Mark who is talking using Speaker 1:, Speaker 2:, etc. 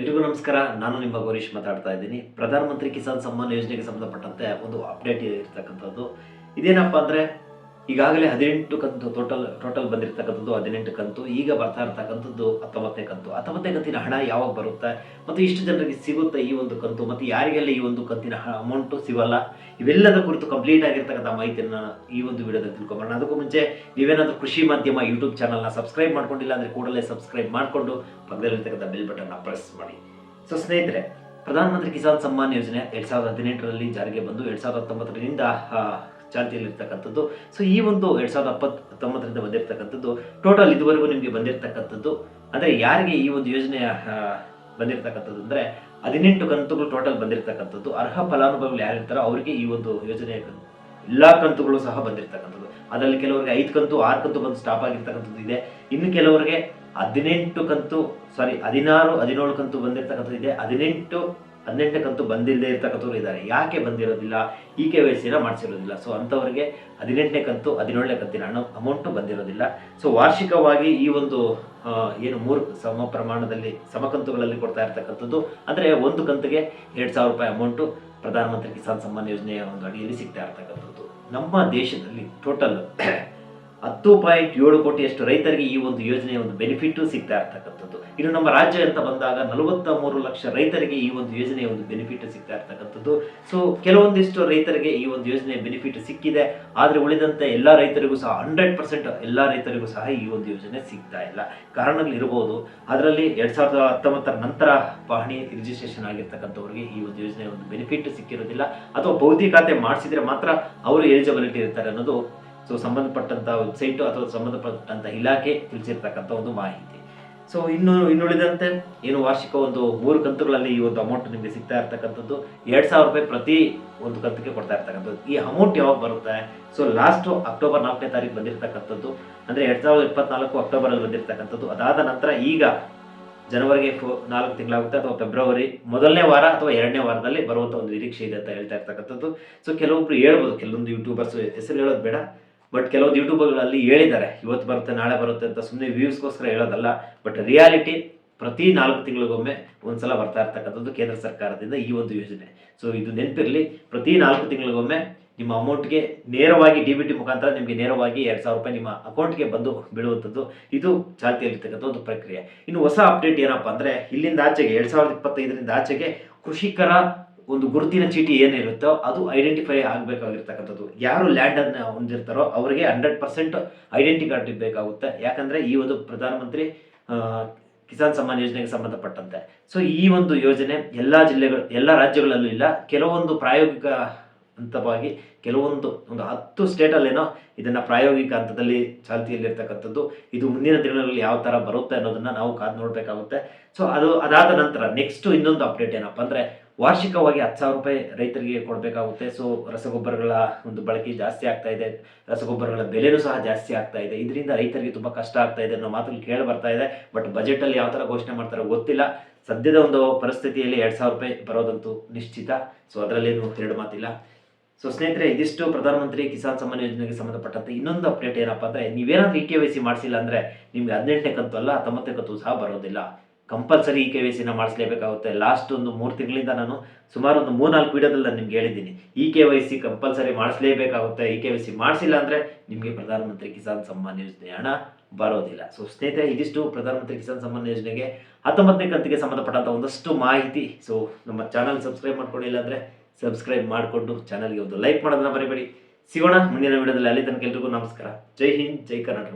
Speaker 1: ಎಲ್ರಿಗೂ ನಮಸ್ಕಾರ. ನಾನು ನಿಮ್ಮ ಗೌರೀಶ್ ಮಾತಾಡ್ತಾ ಇದ್ದೀನಿ. ಪ್ರಧಾನಮಂತ್ರಿ ಕಿಸಾನ್ ಸಮ್ಮಾನ್ ಯೋಜನೆಗೆ ಸಂಬಂಧಪಟ್ಟಂತೆ ಒಂದು ಅಪ್ಡೇಟ್ ಇರ್ತಕ್ಕಂಥದ್ದು. ಇದೇನಪ್ಪ ಅಂದರೆ ಈಗಾಗಲೇ ಹದಿನೆಂಟು ಕಂತು ಟೋಟಲ್ ಟೋಟಲ್ ಬಂದಿರತಕ್ಕಂಥದ್ದು ಹದಿನೆಂಟು ಕಂತು, ಈಗ ಬರ್ತಾ ಇರ್ತಕ್ಕಂಥದ್ದು ಹತ್ತೊಂಬತ್ತನೇ ಕಂತು. ಹತ್ತೊಂಬತ್ತನೇ ಕಂತಿನ ಹಣ ಯಾವಾಗ ಬರುತ್ತೆ? ಮತ್ತು ಇಷ್ಟು ಜನರಿಗೆ ಸಿಗುತ್ತೆ ಈ ಒಂದು ಕಂತು, ಮತ್ತು ಯಾರಿಗೆಲ್ಲ ಈ ಒಂದು ಕಂತಿನ ಅಮೌಂಟು ಸಿಗಲ್ಲ? ಇವೆಲ್ಲದ ಕುರಿತು ಕಂಪ್ಲೀಟ್ ಆಗಿರ್ತಕ್ಕಂಥ ಮಾಹಿತಿಯನ್ನು ಈ ಒಂದು ವಿಡಿಯೋದಲ್ಲಿ ತಿಳ್ಕೊಬೋಣ ಅದಕ್ಕೂ ಮುಂಚೆ ನೀವೇನಾದರೂ ಕೃಷಿ ಮಾಧ್ಯಮ ಯೂಟ್ಯೂಬ್ ಚಾನಲ್ನ ಸಬ್ಸ್ಕ್ರೈಬ್ ಮಾಡ್ಕೊಂಡಿಲ್ಲ ಅಂದರೆ ಕೂಡಲೇ ಸಬ್ಸ್ಕ್ರೈಬ್ ಮಾಡಿಕೊಂಡು ಪಕ್ಕದಲ್ಲಿರ್ತಕ್ಕಂಥ ಬೆಲ್ ಬಟನ್ನ ಪ್ರೆಸ್ ಮಾಡಿ. ಸೊ ಸ್ನೇಹಿತರೆ, ಪ್ರಧಾನಮಂತ್ರಿ ಕಿಸಾನ್ ಸಮ್ಮಾನ್ ಯೋಜನೆ ಎರಡ್ ಸಾವಿರದ ಹದಿನೆಂಟರಲ್ಲಿ ಜಾರಿಗೆ ಬಂದು, ಎರಡ್ ಸಾವಿರದ ಹತ್ತೊಂಬತ್ತರಿಂದ ಚಾಲ್ತಿಯಲ್ಲಿರ್ತಕ್ಕಂಥದ್ದು. ಸೊ ಈ ಒಂದು ಎರಡು ಸಾವಿರದ ಇಪ್ಪತ್ತೊಂಬತ್ತರಿಂದ ಬಂದಿರತಕ್ಕಂಥದ್ದು ಟೋಟಲ್ ಇದುವರೆಗೂ ನಿಮಗೆ ಬಂದಿರತಕ್ಕಂಥದ್ದು ಅಂದರೆ ಯಾರಿಗೆ ಈ ಒಂದು ಯೋಜನೆ ಆ, ಬಂದಿರತಕ್ಕಂಥದ್ದು ಅಂದರೆ ಹದಿನೆಂಟು ಕಂತುಗಳು ಟೋಟಲ್ ಬಂದಿರತಕ್ಕಂಥದ್ದು. ಅರ್ಹ ಫಲಾನುಭವಿಗಳು ಯಾರಿರ್ತಾರೋ ಅವರಿಗೆ ಈ ಒಂದು ಯೋಜನೆ ಎಲ್ಲ ಕಂತುಗಳು ಸಹ ಬಂದಿರತಕ್ಕಂಥದ್ದು. ಅದರಲ್ಲಿ ಕೆಲವರಿಗೆ ಐದು ಕಂತು ಆರು ಕಂತು ಬಂದು ಸ್ಟಾಪ್ ಆಗಿರ್ತಕ್ಕಂಥದ್ದು ಇದೆ. ಇನ್ನು ಕೆಲವರಿಗೆ ಹದಿನೆಂಟು ಕಂತು ಸಾರಿ ಹದಿನಾರು ಹದಿನೇಳು ಕಂತು ಬಂದಿರತಕ್ಕಂಥದ್ದು ಇದೆ. ಹದಿನೆಂಟು ಹದಿನೆಂಟು ಕಂತು ಬಂದಿಲ್ಲದೆ ಇರ್ತಕ್ಕಂಥವ್ರು ಇದ್ದಾರೆ. ಯಾಕೆ ಬಂದಿರೋದಿಲ್ಲ? ಈ ಕೆ ವೈ ಸಿನ ಮಾಡಿಸಿರೋದಿಲ್ಲ. ಸೊ ಅಂಥವ್ರಿಗೆ ಹದಿನೆಂಟನೇ ಕಂತು ಹದಿನೇಳನೇ ಕಂತಿನ ಹಣ ಅಮೌಂಟು ಬಂದಿರೋದಿಲ್ಲ. ಸೊ ವಾರ್ಷಿಕವಾಗಿ ಈ ಒಂದು ಏನು ಮೂರು ಸಮ ಪ್ರಮಾಣದಲ್ಲಿ, ಸಮ ಕಂತುಗಳಲ್ಲಿ ಕೊಡ್ತಾ ಇರ್ತಕ್ಕಂಥದ್ದು, ಅಂದರೆ ಒಂದು ಕಂತಿಗೆ ಎರಡು ಸಾವಿರ ರೂಪಾಯಿ ಅಮೌಂಟು ಪ್ರಧಾನಮಂತ್ರಿ ಕಿಸಾನ್ ಸಮ್ಮಾನ್ ಯೋಜನೆಯ ಒಂದು ಅಡಿಯಲ್ಲಿ ಸಿಗ್ತಾ ಇರ್ತಕ್ಕಂಥದ್ದು. ನಮ್ಮ ದೇಶದಲ್ಲಿ ಟೋಟಲ್ ಹತ್ತು ಪಾಯಿಂಟ್ ಏಳು ಕೋಟಿಯಷ್ಟು ರೈತರಿಗೆ ಈ ಒಂದು ಯೋಜನೆಯ ಒಂದು ಬೆನಿಫಿಟ್ಟು ಸಿಗ್ತಾ ಇರ್ತಕ್ಕಂಥದ್ದು. ಇನ್ನು ನಮ್ಮ ರಾಜ್ಯ ಅಂತ ಬಂದಾಗ ನಲವತ್ತ ಮೂರು ಲಕ್ಷ ರೈತರಿಗೆ ಈ ಒಂದು ಯೋಜನೆಯ ಒಂದು ಬೆನಿಫಿಟ್ ಸಿಗ್ತಾ ಇರ್ತಕ್ಕಂಥದ್ದು. ಸೊ ಕೆಲವೊಂದಿಷ್ಟು ರೈತರಿಗೆ ಈ ಒಂದು ಯೋಜನೆಯ ಬೆನಿಫಿಟ್ ಸಿಕ್ಕಿದೆ. ಆದರೆ ಉಳಿದಂತೆ ಎಲ್ಲ ರೈತರಿಗೂ ಸಹ ಹಂಡ್ರೆಡ್ ಪರ್ಸೆಂಟ್ ಎಲ್ಲ ರೈತರಿಗೂ ಸಹ ಈ ಒಂದು ಯೋಜನೆ ಸಿಗ್ತಾ ಇಲ್ಲ. ಕಾರಣಗಳಿರ್ಬೋದು ಅದರಲ್ಲಿ ಎರಡ್ ಸಾವಿರದ ಹತ್ತೊಂಬತ್ತರ ನಂತರ ಪಹಣಿ ರಿಜಿಸ್ಟ್ರೇಷನ್ ಆಗಿರ್ತಕ್ಕಂಥವ್ರಿಗೆ ಈ ಒಂದು ಯೋಜನೆಯ ಒಂದು ಬೆನಿಫಿಟ್ ಸಿಕ್ಕಿರೋದಿಲ್ಲ. ಅಥವಾ ಬೌದ್ಧಿಕತೆ ಮಾಡಿಸಿದ್ರೆ ಮಾತ್ರ ಅವರು ಎಲಿಜಿಬಿಲಿಟಿ ಇರ್ತಾರೆ ಅನ್ನೋದು ಸೊ ಸಂಬಂಧಪಟ್ಟಂತ ವೆಬ್ಸೈಟ್ ಅಥವಾ ಸಂಬಂಧಪಟ್ಟಂತ ಇಲಾಖೆ ತಿಳಿಸಿರ್ತಕ್ಕಂಥ ಒಂದು ಮಾಹಿತಿ. ಸೊ ಇನ್ನು ಇನ್ನುಳಿದಂತೆ ಏನು ವಾರ್ಷಿಕ ಒಂದು ಮೂರು ಕಂತುಗಳಲ್ಲಿ ಈ ಒಂದು ಅಮೌಂಟ್ ನಿಮಗೆ ಸಿಗ್ತಾ ಇರ್ತಕ್ಕಂಥದ್ದು, ಎರಡು ಸಾವಿರ ರೂಪಾಯಿ ಪ್ರತಿ ಒಂದು ಕಂತಿಗೆ ಕೊಡ್ತಾ ಇರ್ತಕ್ಕಂಥದ್ದು. ಈ ಅಮೌಂಟ್ ಯಾವಾಗ ಬರುತ್ತೆ? ಸೊ ಲಾಸ್ಟು ಅಕ್ಟೋಬರ್ ನಾಲ್ಕನೇ ತಾರೀಕು ಬಂದಿರತಕ್ಕಂಥದ್ದು, ಅಂದ್ರೆ ಎರಡ್ ಸಾವಿರದ ಇಪ್ಪತ್ನಾಲ್ಕು ಅಕ್ಟೋಬರ್ ಅಲ್ಲಿ ಬಂದಿರತಕ್ಕಂಥದ್ದು. ಅದಾದ ನಂತರ ಈಗ ಜನವರಿಗೆ ಫೋ- ನಾಲ್ಕು ತಿಂಗಳಾಗುತ್ತೆ ಅಥವಾ ಫೆಬ್ರವರಿ ಮೊದಲನೇ ವಾರ ಅಥವಾ ಎರಡನೇ ವಾರದಲ್ಲಿ ಬರುವಂಥ ಒಂದು ನಿರೀಕ್ಷೆ ಇದೆ ಅಂತ ಹೇಳ್ತಾ ಇರ್ತಕ್ಕಂಥದ್ದು. ಸೊ ಕೆಲವೊಬ್ರು ಹೇಳ್ಬೋದು, ಕೆಲವೊಂದು ಯೂಟ್ಯೂಬರ್ಸ್ ಹೆಸರು ಹೇಳೋದು ಬೇಡ. ಬಟ್ ಕೆಲವೊಂದು ಯೂಟ್ಯೂಬ್ಗಳಲ್ಲಿ ಹೇಳಿದ್ದಾರೆ, ಇವತ್ತು ಬರುತ್ತೆ, ನಾಳೆ ಬರುತ್ತೆ ಅಂತ ಸುಮ್ಮನೆ ವ್ಯೂಸ್ಗೋಸ್ಕರ ಹೇಳೋದಲ್ಲ. ಬಟ್ ರಿಯಾಲಿಟಿ ಪ್ರತಿ ನಾಲ್ಕು ತಿಂಗಳಿಗೊಮ್ಮೆ ಒಂದ್ಸಲ ಬರ್ತಾ ಇರ್ತಕ್ಕಂಥದ್ದು ಕೇಂದ್ರ ಸರ್ಕಾರದಿಂದ ಈ ಒಂದು ಯೋಜನೆ. ಸೊ ಇದು ನೆನಪಿರಲಿ, ಪ್ರತಿ ನಾಲ್ಕು ತಿಂಗಳಿಗೊಮ್ಮೆ ನಿಮ್ಮ ಅಮೌಂಟ್ಗೆ ನೇರವಾಗಿ ಡಿ ಬಿ ಟಿ ಮುಖಾಂತರ ನಿಮಗೆ ನೇರವಾಗಿ ಎರಡು ಸಾವಿರ ರೂಪಾಯಿ ನಿಮ್ಮ ಅಕೌಂಟ್ಗೆ ಬಂದು ಬೀಳುವಂಥದ್ದು, ಇದು ಚಾಲ್ತಿಯಲ್ಲಿರ್ತಕ್ಕಂಥ ಒಂದು ಪ್ರಕ್ರಿಯೆ. ಇನ್ನು ಹೊಸ ಅಪ್ಡೇಟ್ ಏನಪ್ಪಾ ಅಂದರೆ, ಇಲ್ಲಿಂದ ಆಚೆಗೆ, ಎರಡು ಸಾವಿರದ ಇಪ್ಪತ್ತೈದರಿಂದ ಆಚೆಗೆ ಕೃಷಿಕರ ಒಂದು ಗುರುತಿನ ಚೀಟಿ ಏನಿರುತ್ತೋ ಅದು ಐಡೆಂಟಿಫೈ ಆಗಬೇಕಾಗಿರ್ತಕ್ಕಂಥದ್ದು. ಯಾರು ಲ್ಯಾಂಡ್ ಅನ್ನ ಹೊಂದಿರ್ತಾರೋ ಅವರಿಗೆ ಹಂಡ್ರೆಡ್ ಪರ್ಸೆಂಟ್ ಐಡೆಂಟಿ ಕಾರ್ಡ್ ಬೇಕಾಗುತ್ತೆ ಯಾಕಂದ್ರೆ ಈ ಒಂದು ಪ್ರಧಾನಮಂತ್ರಿ ಕಿಸಾನ್ ಸಮ್ಮಾನ್ ಯೋಜನೆಗೆ ಸಂಬಂಧಪಟ್ಟಂತೆ. ಸೊ ಈ ಒಂದು ಯೋಜನೆ ಎಲ್ಲಾ ಜಿಲ್ಲೆಗಳು, ಎಲ್ಲ ರಾಜ್ಯಗಳಲ್ಲೂ ಇಲ್ಲ. ಕೆಲವೊಂದು ಪ್ರಾಯೋಗಿಕ ಹಂತವಾಗಿ ಕೆಲವೊಂದು, ಒಂದು ಹತ್ತು ಸ್ಟೇಟಲ್ಲೇನೋ ಇದನ್ನ ಪ್ರಾಯೋಗಿಕ ಹಂತದಲ್ಲಿ ಚಾಲ್ತಿಯಲ್ಲಿರ್ತಕ್ಕಂಥದ್ದು. ಇದು ಮುಂದಿನ ದಿನಗಳಲ್ಲಿ ಯಾವ ತರ ಬರುತ್ತೆ ಅನ್ನೋದನ್ನ ನಾವು ಕಾದು ನೋಡಬೇಕಾಗುತ್ತೆ. ಸೊ ಅದು ಅದಾದ ನಂತರ ನೆಕ್ಸ್ಟ್ ಇನ್ನೊಂದು ಅಪ್ಡೇಟ್ ಏನಪ್ಪ ಅಂದ್ರೆ ವಾರ್ಷಿಕವಾಗಿ ಹತ್ತು ಸಾವಿರ ರೂಪಾಯಿ ರೈತರಿಗೆ ಕೊಡಬೇಕಾಗುತ್ತೆ. ಸೊ ರಸಗೊಬ್ಬರಗಳ ಒಂದು ಬಳಕೆ ಜಾಸ್ತಿ ಆಗ್ತಾ ಇದೆ. ರಸಗೊಬ್ಬರಗಳ ಬೆಲೆನೂ ಸಹ ಜಾಸ್ತಿ ಆಗ್ತಾ ಇದೆ. ಇದರಿಂದ ರೈತರಿಗೆ ತುಂಬ ಕಷ್ಟ ಆಗ್ತಾ ಇದೆ ಅನ್ನೋ ಮಾತುಗಳು ಕೇಳಿ ಬರ್ತಾ ಇದೆ. ಬಟ್ ಬಜೆಟ್ ಅಲ್ಲಿ ಯಾವ ಥರ ಘೋಷಣೆ ಮಾಡ್ತಾರೋ ಗೊತ್ತಿಲ್ಲ. ಸದ್ಯದ ಒಂದು ಪರಿಸ್ಥಿತಿಯಲ್ಲಿ ಎರಡ್ ಸಾವಿರ ರೂಪಾಯಿ ಬರೋದಂತೂ ನಿಶ್ಚಿತ. ಸೊ ಅದರಲ್ಲೇನು ಎರಡು ಮಾತಿಲ್ಲ. ಸೊ ಸ್ನೇಹಿತರೆ, ಇದಿಷ್ಟು ಪ್ರಧಾನಮಂತ್ರಿ ಕಿಸಾನ್ ಸಮ್ಮಾನ್ ಯೋಜನೆಗೆ ಸಂಬಂಧಪಟ್ಟಂತೆ ಇನ್ನೊಂದು ಅಪ್ಡೇಟ್ ಏನಪ್ಪಾ ಅಂದ್ರೆ ನೀವೇನಾದ್ರೂ ಇ ಕೆ ವೈ ಸಿ ಮಾಡಿಸಿಲ್ಲ ಅಂದ್ರೆ ನಿಮಗೆ ಹದಿನೆಂಟನೇ ಕಂತು ಅಲ್ಲ, ಹತ್ತೊಂಬತ್ತನೇ ಕಂತು ಸಹ ಬರೋದಿಲ್ಲ. ಕಂಪಲ್ಸರಿ ಈ ಕೆ ವೈ ಸಿನ ಮಾಡಿಸ್ಲೇಬೇಕಾಗುತ್ತೆ. ಲಾಸ್ಟ್ ಒಂದು ಮೂರು ತಿಂಗಳಿಂದ ನಾನು ಸುಮಾರು ಒಂದು ಮೂರ್ನಾಲ್ಕು ವೀಡಿಯೋದಲ್ಲಿ ನಾನು ನಿಮ್ಗೆ ಹೇಳಿದ್ದೀನಿ. E K Y C compulsory ಮಾಡಿಸ್ಲೇಬೇಕಾಗುತ್ತೆ. E K Y C ಮಾಡಿಸಿಲ್ಲ ಅಂದರೆ ನಿಮಗೆ ಪ್ರಧಾನಮಂತ್ರಿ ಕಿಸಾನ್ ಸಮ್ಮಾನ್ ಯೋಜನೆ ಹಣ ಬರೋದಿಲ್ಲ. ಸೊ ಸ್ನೇಹಿತರೆ, ಇದಿಷ್ಟು ಪ್ರಧಾನಮಂತ್ರಿ ಕಿಸಾನ್ ಸಮ್ಮಾನ್ ಯೋಜನೆಗೆ ಹತ್ತೊಂಬತ್ತನೇ ಕಂತಿಗೆ ಸಂಬಂಧಪಟ್ಟಂಥ ಒಂದಷ್ಟು ಮಾಹಿತಿ. ಸೊ ನಮ್ಮ ಚಾನಲ್ ಸಬ್ಸ್ಕ್ರೈಬ್ ಮಾಡ್ಕೊಂಡಿಲ್ಲ ಅಂದರೆ ಸಬ್ಸ್ಕ್ರೈಬ್ ಮಾಡಿಕೊಂಡು ಚಾನಲ್ಗೆ ಒಂದು ಲೈಕ್ ಮಾಡೋದನ್ನ ಬರೀಬೇಡಿ ಸಿಗೋಣ ಮುಂದಿನ ವಿಡಿಯೋದಲ್ಲಿ. ಅಲ್ಲಿ ತನಕ ಎಲ್ರಿಗೂ ನಮಸ್ಕಾರ. ಜೈ ಹಿಂದ್, ಜೈ ಕರ್ನಾಟಕ